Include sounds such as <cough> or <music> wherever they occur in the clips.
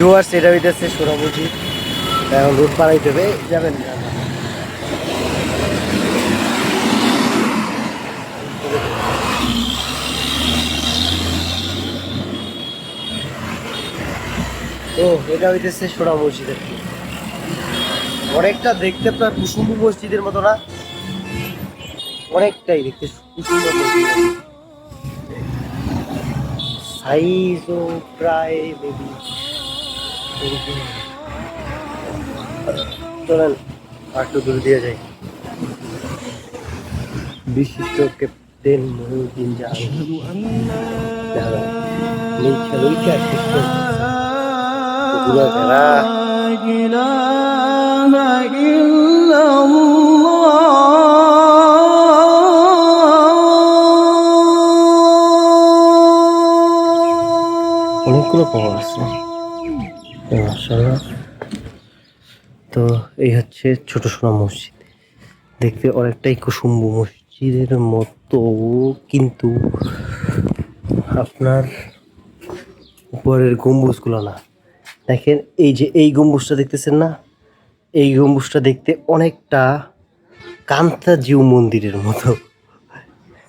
Viewers এটা হইতেছে সোনামুজি এখন রোড পাড়াইতে হবে, যাবেন। ও, এটা হইতেছে সোনা মসজিদের অনেকটা দেখতে প্রায় কুসুম্বু মসজিদের মতো না। অনেকটাই দেখতে কুসুম্বু মসজিদ সাইজও প্রায় মেবি চলেন একটু দূর দিয়ে যাই। বিশিষ্ট ক্যাপ্টেন মহিউদ্দিন জাহান। লিখে লিখে পুরো ঘেরা অনেকগুলো পাওয়া আছে। মাশাআল্লাহ। তো এই হচ্ছে ছোট সোনা মসজিদ। দেখতে অনেকটাই কুসুম্বু মসজিদের মতো, কিন্তু আপনার উপরের গম্বুজগুলো না। দেখেন, এই যে এই গম্বুজটা দেখতেছেন না? এই গম্বুজটা দেখতে অনেকটা কান্তা জিউ মন্দিরের মতো।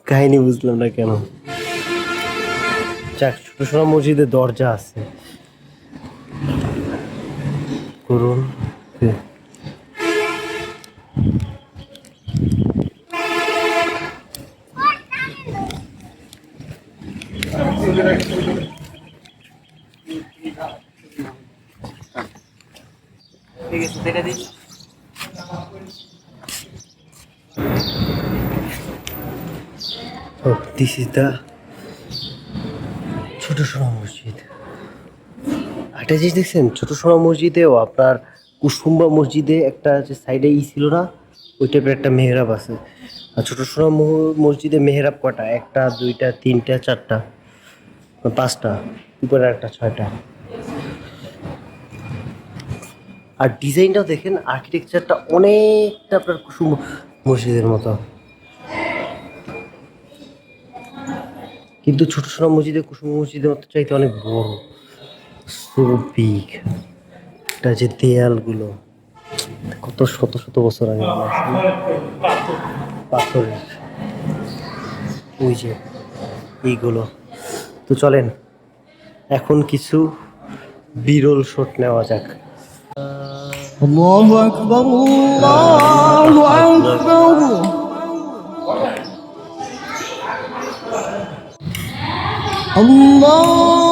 কাহিনী বুঝলাম না কেন? যাক, ছোট সোনা মসজিদে দরজা আছে। turun. Oke. Oh, this is the একটা জিনিস দেখছেন? ছোট সোনা মসজিদেও আপনার কুসুম্বা মসজিদে একটা যে সাইডে ই ছিল না, ওই টাইপের একটা মেহরাব আছে। আর ছোট সোনা মসজিদে মেহরাব কটা? একটা, দুইটা, তিনটা, চারটা পাঁচটা, উপরে একটা, ছয়টা। আর ডিজাইনটাও দেখেন আর্কিটেকচারটা অনেকটা আপনার কুসুম মসজিদের মতো। কিন্তু ছোট ছোট মসজিদে কুসুম মসজিদের মতো চাইতে অনেক বড়। সো বিগ এটা যে দেয়ালগুলো কত শত শত বছর আগে বানাইছে না? পাথরের ওই যে এইগুলো তো চলেন এখন কিছু বিরল শট নেওয়া যাক الله أكبر الله أكبر الله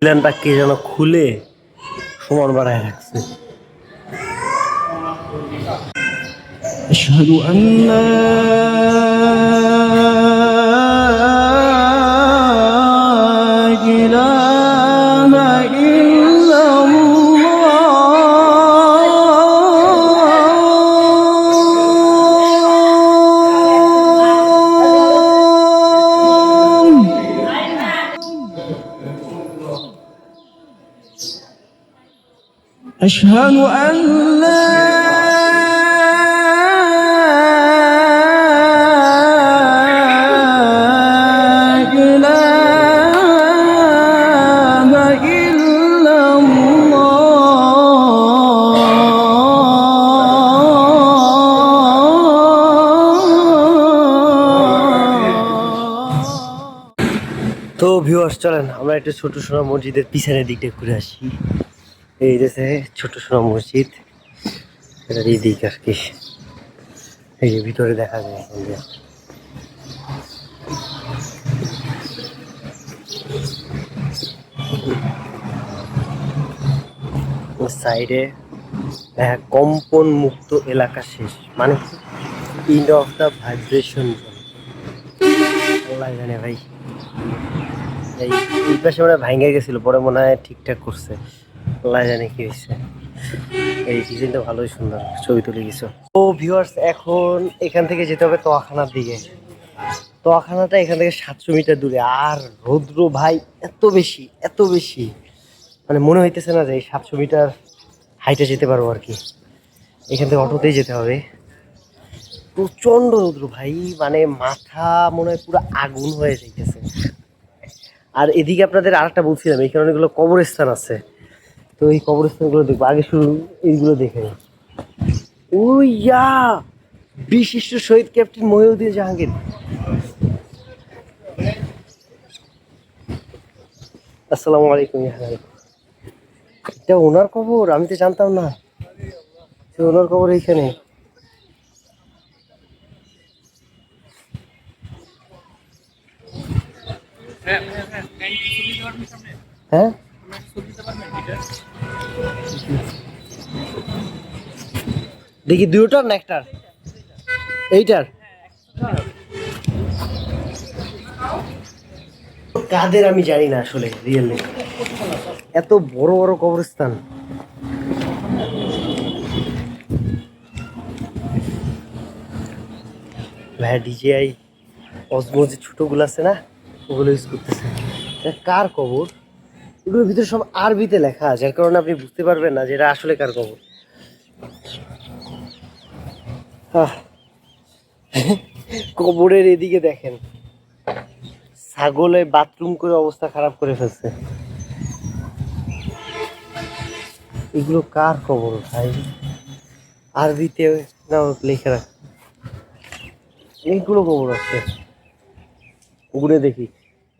প্ল্যানটা কে যেন খুলে সমান বাড়ায় রাখছে أشهد أن لا إله أشهد أن لا إله إلا الله তো ভিউয়ার্স চলেন আমরা একটা ছোট সোনা মসজিদের পিছনের দিকটা ঘুরে আসি এই যে ছোট সোনা মসজিদ এই দিক আর কি। এই যে ভিতরে দেখা যায়। ও সাইডে কম্পন মুক্ত এলাকা শেষ। মানে ইন্ড অফ দ্য ভাইব্রেশন আল্লাহ জানে ভাই। এই পাশে মনে হয় গেছিল, পরে মনে হয় ঠিকঠাক করছে। আল্লাহ জানে কি হয়েছে। এই ডিজাইনটা ভালোই সুন্দর, ছবি তুলে গেছো ও ভিউয়ার্স এখন এখান থেকে যেতে হবে তোয়াখানার দিকে। তোয়াখানাটা এখান থেকে সাতশো মিটার দূরে। আর রৌদ্র ভাই, এত বেশি এত বেশি। মানে মনে হইতেছে না যে সাতশো মিটার হাইটে যেতে পারব আর কি। এখান থেকে অটোতেই যেতে হবে। প্রচণ্ড রৌদ্র ভাই মানে মাথা মনে হয় পুরো আগুন হয়ে যাইতেছে। আর এদিকে আপনাদের আরেকটা বলছিলাম এখানে অনেকগুলো কবরস্থান আছে। তো এই কবরস্থানগুলো দেখব। আগে শুরু এইগুলো দেখে। ইয়া! বিশিষ্ট শহীদ ক্যাপ্টেন মহিউদ্দিন জাহাঙ্গীর। আসসালামু আলাইকুম এটা ওনার কবর? আমি তো জানতাম না। ওনার কবর এইখানে। হ্যাঁ? দেখি দুটোর না একটার? এইটার? কাদের আমি জানি না আসলে, রিয়েলি। এত বড় বড় কবরস্থান। ভাই ডিজিআই অসমো যে ছোটোগুলো আছে না? ওগুলো ইউজ করতেছে। কার কবর? এগুলোর ভিতরে সব আরবিতে লেখা যার কারণে আপনি বুঝতে পারবেন না যে এটা আসলে কার কবর। <laughs> কবরের এদিকে দেখেন, ছাগলে বাথরুম করে অবস্থা খারাপ করে ফেলছে। এগুলো কার কবর ভাই? আরবিতে না লিখে রাখ অনেকগুলো কবর আছে। গুনে দেখি।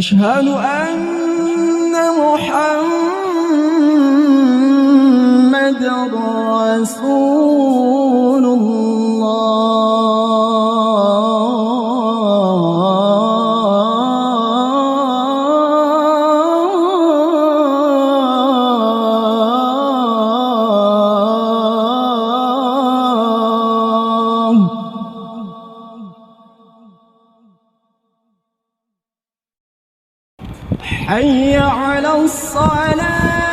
أشهد أن محمد رسول حي على الصلاة.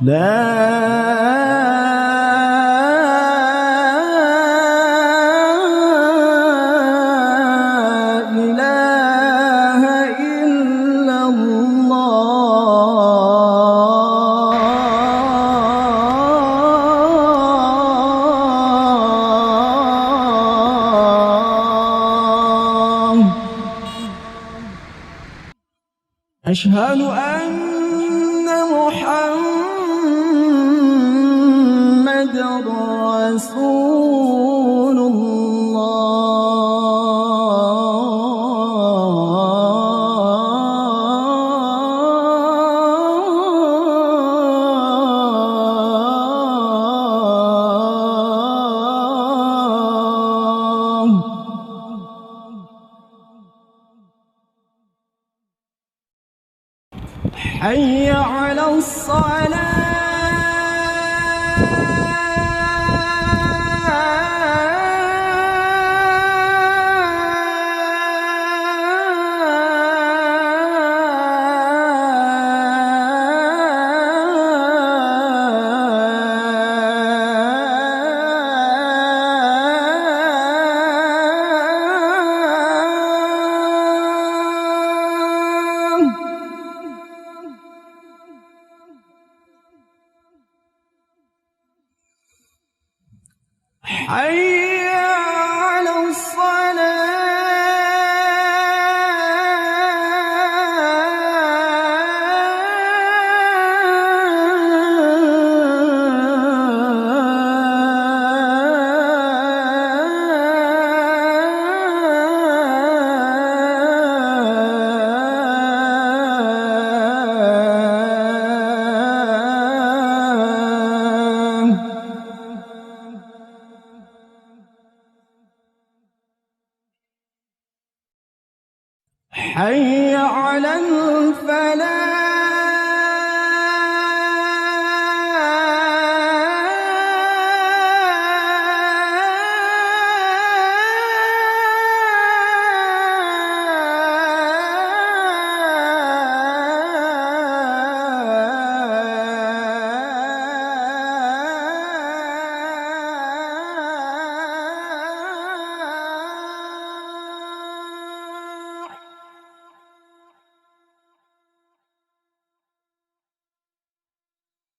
لا. إله إلا الله. أشهد أن 哎。حي